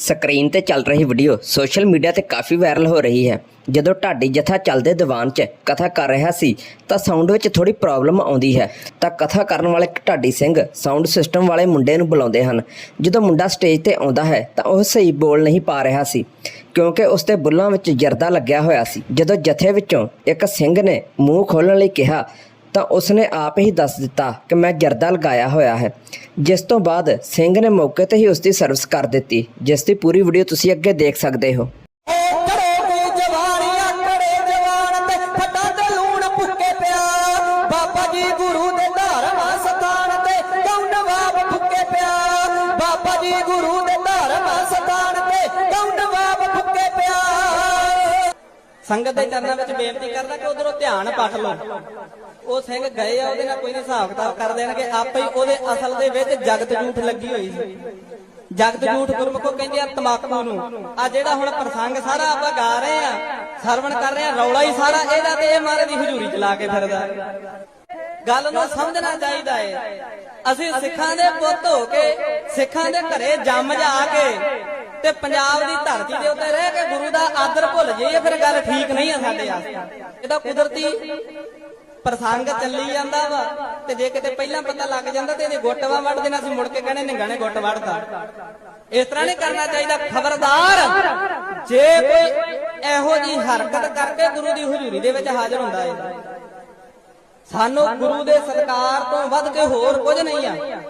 Screen ਤੇ ਚੱਲ ਰਹੀ ਵੀਡੀਓ ਸੋਸ਼ਲ ਮੀਡੀਆ ਤੇ ਕਾਫੀ ਵਾਇਰਲ ਹੋ ਰਹੀ ਹੈ। ਜਦੋਂ ਢਾਡੀ ਜਥਾ ਚੱਲਦੇ ਦੀਵਾਨ 'ਚ ਕਥਾ ਕਰ ਰਿਹਾ ਸੀ, ਤਾਂ ਸਾਊਂਡ ਵਿੱਚ ਥੋੜੀ ਪ੍ਰੋਬਲਮ ਆਉਂਦੀ ਹੈ। ਤਾਂ ਕਥਾ ਕਰਨ ਵਾਲੇ ਢਾਡੀ ਸਿੰਘ ਸਾਊਂਡ ਸਿਸਟਮ ਵਾਲੇ ਮੁੰਡੇ ਨੂੰ ਬੁਲਾਉਂਦੇ ਹਨ। ਜਦੋਂ ਮੁੰਡਾ ਸਟੇਜ ਤੇ ਆਉਂਦਾ ਹੈ, ਤਾਂ ਉਹ ਸਹੀ ਬੋਲ ਨਹੀਂ ਪਾ ਰਿਹਾ ਸੀ, ਕਿਉਂਕਿ ਉਸ ਦੇ ਬੁੱਲਾਂ ਵਿੱਚ ਜਰਦਾ ਲੱਗਿਆ ਹੋਇਆ ਸੀ। ਜਦੋਂ ਜਥੇ ਵਿੱਚੋਂ ਇੱਕ ਸਿੰਘ ਨੇ ਮੂੰਹ ਖੋਲਣ ਲਈ ਕਿਹਾ ਤਾਂ ਉਸਨੇ ਆਪ ਹੀ ਦੱਸ ਦਿੱਤਾ ਕਿ ਮੈਂ ਜਰਦਾ ਲਗਾਇਆ ਹੋਇਆ ਹੈ। ਜਿਸ ਤੋਂ ਬਾਅਦ ਸਿੰਘ ਨੇ ਮੌਕੇ ਤੇ ਹੀ ਉਸ ਦੀ ਸਰਵਿਸ ਕਰ ਦਿੱਤੀ, ਜਿਸ ਦੀ ਪੂਰੀ ਵੀਡੀਓ ਤੁਸੀਂ ਅੱਗੇ ਦੇਖ ਸਕਦੇ ਹੋ। ਖੜੇ ਤੇ ਜਵਾਨੀਆਂ, ਖੜੇ ਸੰਗਤ ਦੇ ਚਰਨਾਂ ਵਿੱਚ ਬੇਨਤੀ ਕਰਦਾ ਕਿ ਉਧਰੋਂ ਧਿਆਨ ਪੱਟ ਲਓ। ਉਹ ਸਿੰਘ ਗਏ ਆ, ਉਹਦੇ ਨਾਲ ਕੋਈ ਨਹੀਂ ਹਿਸਾਬ ਕਿਤਾਬ ਕਰ ਦੇਣਗੇ। ਆਪੇ ਹੀ ਉਹਦੇ ਅਸਲ ਦੇ ਵਿੱਚ ਜਗਤ ਝੂਠ ਲੱਗੀ ਹੋਈ ਸੀ। ਜਗਤ ਝੂਠ ਗੁਰਮੁਖੋ ਕਹਿੰਦੇ ਆ ਤਮਾਕੂ ਨੂੰ। ਆ ਜਿਹੜਾ ਹੁਣ ਪ੍ਰਸੰਗ ਸਾਰਾ ਆਪਾਂ ਗਾ ਰਹੇ ਆ, ਸਰਵਣ ਕਰ ਰਹੇ ਆ, ਰੌਲਾ ਹੀ ਸਾਰਾ ਇਹਦਾ ਤੇ ਇਹ ਮਾਰੇ ਦੀ ਹਜ਼ੂਰੀ ਚਲਾ ਕੇ ਫਿਰਦਾ। ਗੱਲ ਨੂੰ ਸਮਝਣਾ ਚਾਹੀਦਾ ਏ। ਅਸੀਂ ਸਿੱਖਾਂ ਦੇ ਪੁੱਤ ਹੋ ਕੇ, ਸਿੱਖਾਂ ਦੇ ਘਰੇ ਜੰਮ ਜਾ ਕੇ ਤੇ ਪੰਜਾਬ ਦੀ ਧਰਤੀ ਦੇ ਉੱਤੇ ਰਹਿ ਕੇ ਗੁਰੂ ਦਾ ਆਦਰ ਭੁੱਲ ਜਾਈਏ, ਫਿਰ ਗੱਲ ਠੀਕ ਨਹੀਂ ਆ ਸਾਡੇ ਵਾਸਤੇ। ਇਹਦਾ ਕੁਦਰਤੀ ਪ੍ਰਸੰਗ ਚੱਲੀ ਜਾਂਦਾ ਵਾ, ਤੇ ਜੇ ਕਿਤੇ ਪਹਿਲਾਂ ਪਤਾ ਲੱਗ ਜਾਂਦਾ ਤੇ ਇਹਦੇ ਗੁੱਟਵਾ ਵੱਢ ਦੇਣਾ ਸੀ ਮੁੜ ਕੇ ਕਹਿੰਦੇ ਨਿੰਗਾਣੇ ਗੁੱਟ ਵੱਢਦਾ। ਇਸ ਤਰ੍ਹਾਂ ਨਹੀਂ ਕਰਨਾ ਚਾਹੀਦਾ, ਖਬਰਦਾਰ, ਜੇ ਕੋਈ ਇਹੋ ਜੀ ਹਰਕਤ ਕਰਕੇ ਗੁਰੂ ਦੀ ਹਜ਼ੂਰੀ ਦੇ ਵਿੱਚ ਹਾਜ਼ਰ ਹੁੰਦਾ ਹੈ ਸਾਨੂੰ ਗੁਰੂ ਦੇ ਸਤਕਾਰ ਤੋਂ ਵੱਧ ਕੇ ਹੋਰ ਕੁਝ ਨਹੀਂ ਆ।